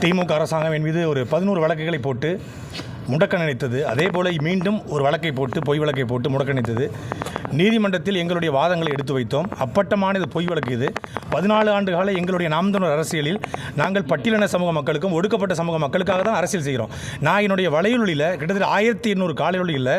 திமுக அரசாங்கம் என் மீது ஒரு பதினோரு வழக்குகளை போட்டு முடக்க நினைத்தது. அதே போல் மீண்டும் ஒரு வழக்கை போட்டு பொய் வழக்கை போட்டு முடக்க நினைத்தது. நீதிமன்றத்தில் எங்களுடைய வாதங்களை எடுத்து வைத்தோம். அப்பட்டமான இது பொய் வழக்கு இது. பதினாலு ஆண்டு கால எங்களுடைய நாம்தனூர் அரசியலில் நாங்கள் பட்டியலின சமூக மக்களுக்கும் ஒடுக்கப்பட்ட சமூக மக்களுக்காக தான் அரசியல் செய்கிறோம். நான் என்னுடைய வலையொலியில் கிட்டத்தட்ட ஆயிரத்தி எண்ணூறு காலையொலியில்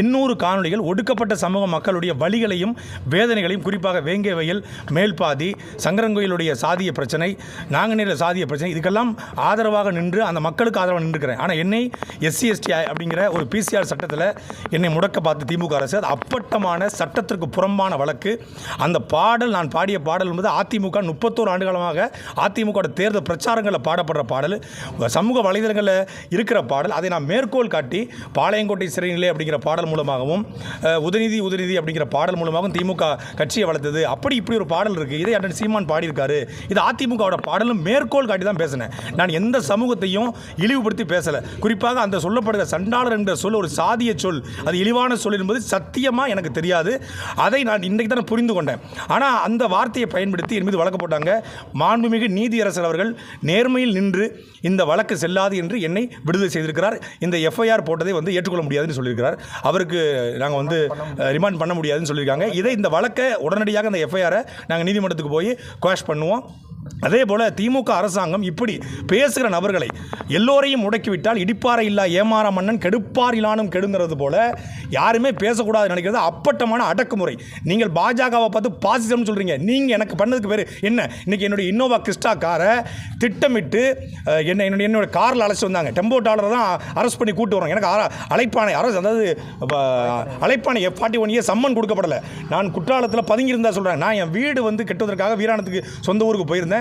எண்ணூறு காணொலிகள் ஒடுக்கப்பட்ட சமூக மக்களுடைய வழிகளையும் வேதனைகளையும் குறிப்பாக வேங்கை வயல் மேல்பாதி சங்கரங்கோயிலுடைய சாதிய பிரச்சனை நாங்குநேர சாதிய பிரச்சனை இதுக்கெல்லாம் ஆதரவாக நின்று அந்த மக்களுக்கு ஆதரவாக நின்றுக்கிறேன். ஆனால் என்னை எஸ்சி எஸ்டி அப்படிங்கிற ஒரு பிசிஆர் சட்டத்தில் என்னை முடக்க பார்த்து திமுக அரசு அது அப்பட்டமான சட்டத்திற்கு புறம்பான வழக்கு. அந்த பாடல் நான் பாடிய பாடல் என்பது அதிமுக முப்பத்தோரு ஆண்டு காலமாக அதிமுக தேர்தல் பிரச்சாரங்களில் பாடப்படுற பாடல். சமூக வலைதளங்களில் இருக்கிற பாடல். அதை நான் மேற்கோள் காட்டி பாளையங்கோட்டை சிறைநிலை அப்படிங்கிற பாடல் மூலமாகவும் உதநிதி உதநிதி அப்படிங்கிற பாடல் மூலமாகவும் திமுக கட்சியை வளர்த்தது. அப்படி இப்படி ஒரு பாடல் இருக்குது இதை அண்ணன் சீமான் பாடியிருக்காரு. இது அதிமுகவோட பாடலும் மேற்கோள் காட்டி தான் பேசினேன். நான் எந்த சமூகத்தையும் இழிவுபடுத்தி பேசலை. குறிப்பாக அந்த சொல்லப்படுகிற சண்டாளர் என்ற சொல் ஒரு சாதிய சொல். அது இழிவான சொல் என்பது சத்தியமாக எனக்கு தெரியாது. அதை நான் இன்றைக்கு தான் புரிந்து கொண்டேன். ஆனால் அந்த வார்த்தையை பயன்படுத்தி என் மீது வழக்கு போட்டாங்க. மாண்புமிகு நீதியரசர் அவர்கள் நேர்மையில் நின்று இந்த வழக்கு செல்லாது என்று என்னை விடுதலை செய்திருக்கிறார். இந்த எஃப்ஐஆர் போட்டதை வந்து ஏற்றுக்கொள்ள முடியாதுன்னு சொல்லியிருக்கிறார். அவருக்கு நாங்கள் வந்து ரிமாண்ட் பண்ண முடியாதுன்னு சொல்லியிருக்காங்க. இதை இந்த வழக்கை உடனடியாக இந்த எஃப்ஐஆரை நாங்கள் நீதிமன்றத்துக்கு போய் குவாஷ் பண்ணுவோம். அதே போல் திமுக அரசாங்கம் இப்படி பேசுகிற நபர்களை எல்லோரையும் முடக்கிவிட்டால் இடிப்பாறை இல்லா ஏமாற மன்னன் கெடுப்பார் இலானும் கெடுங்கிறது போல யாருமே பேசக்கூடாது நினைக்கிறது அப்பட்டமான அடக்குமுறை. நீங்கள் பாஜகவை பார்த்து பாசிசம்னு சொல்கிறீங்க நீங்கள் எனக்கு பண்ணதுக்கு பேர் என்ன? இன்னைக்கு என்னுடைய இன்னோவா கிறிஸ்டா காரை திட்டமிட்டு என்ன என்னுடைய என்னோட காரில் அழைச்சி வந்தாங்க. டெம்போ டாலரை தான் அரெஸ்ட் பண்ணி கூட்டு வரோம் எனக்கு அழைப்பானை அரசு அதாவது அழைப்பானை F forty one year summon கொடுக்கப்படலை. நான் குற்றாலத்தில் பதுங்கியிருந்தா சொல்கிறேன் நான் என் வீடு வந்து கெட்டுவதற்காக வீராணத்துக்கு சொந்த ஊருக்கு போயிருந்தேன்.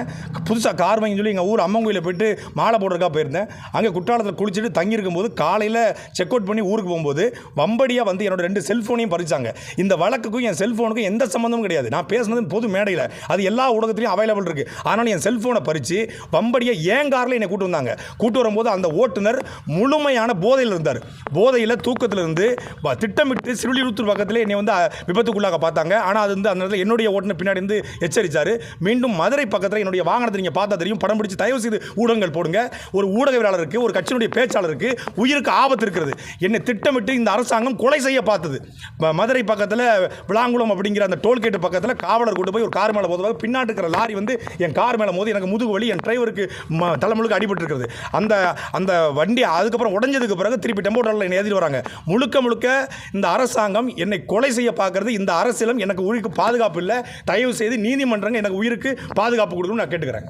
புதுசாக கார் வாங்கி சொல்லி எங்கள் ஊர் அம்மன் கோயிலில் போயிட்டு மாலை போடுறதுக்காக போயிருந்தேன். அங்கே குற்றாலத்தில் குளிச்சுட்டு தங்கியிருக்கும் போது காலையில் செக் அவுட் பண்ணி ஊருக்கு போகும்போது வம்படியாக வந்து என்னோட ரெண்டு செல்ஃபோனையும் பறிச்சாங்க. இந்த வழக்குக்கும் என் செல்ஃபோனுக்கும் எந்த சம்மந்தமும் கிடையாது. நான் பேசுனது பொது மேடையில். அது எல்லா ஊடகத்துலையும் அவைலபிள் இருக்குது ஆனால் என் செல்ஃபோனை பறித்து வம்படியாக ஏன் காரில் என்னை கூட்டு வந்தாங்க? கூட்டு வரும்போது அந்த ஓட்டுநர் முழுமையான போதையில் இருந்தார். போதையில் தூக்கத்தில் இருந்து திட்டமிட்டு சிறுலிருத்தூர் பக்கத்தில் என்னை வந்து விபத்துக்குள்ளாக பார்த்தாங்க. ஆனால் அது வந்து அந்த நேரத்தில் என்னுடைய ஓட்டுநர் பின்னாடி இருந்து எச்சரித்தார் மீண்டும் மதுரை பக்கத்தில் என்னுடைய வாகனத்தை நீங்கள் பார்த்தா தெரியும். படம் பிடிச்சி தயவு செய்து ஊடகங்கள் போடுங்க. ஒரு ஊடகவியலாளருக்கு ஒரு கட்சியினுடைய பேச்சாளருக்கு உயிருக்கு ஆபத்து இருக்கிறது. என்னை திட்டமிட்டு இந்த அரசாங்கம் கொலை செய்ய பார்த்தது. மதுரை பக்கத்தில் விளாங்குளம் அப்படிங்கிற அந்த டோல்கேட் பக்கத்தில் காவலர் கொண்டு போய் ஒரு கார் மேலே போதுவாக பின்னாடி இருக்கிற லாரி வந்து என் கார் மேலே மோதி எனக்கு முதுகு வலி என் டிரைவருக்கு ம தலைமுழுக்கு அடிபட்டு இருக்கிறது. அந்த அந்த வண்டி அதுக்கப்புறம் உடஞ்சதுக்கு பிறகு திருப்பி டெம்போ டாலில் என்னை வராங்க. முழுக்க முழுக்க இந்த அரசாங்கம் என்னை கொலை செய்ய பார்க்கறது. இந்த அரசியலும் எனக்கு உயிருக்கு பாதுகாப்பு இல்லை. தயவு செய்து நீதிமன்றங்கள் எனக்கு உயிருக்கு பாதுகாப்பு கொடுக்கணும். கேட்டுக்கிறேன்.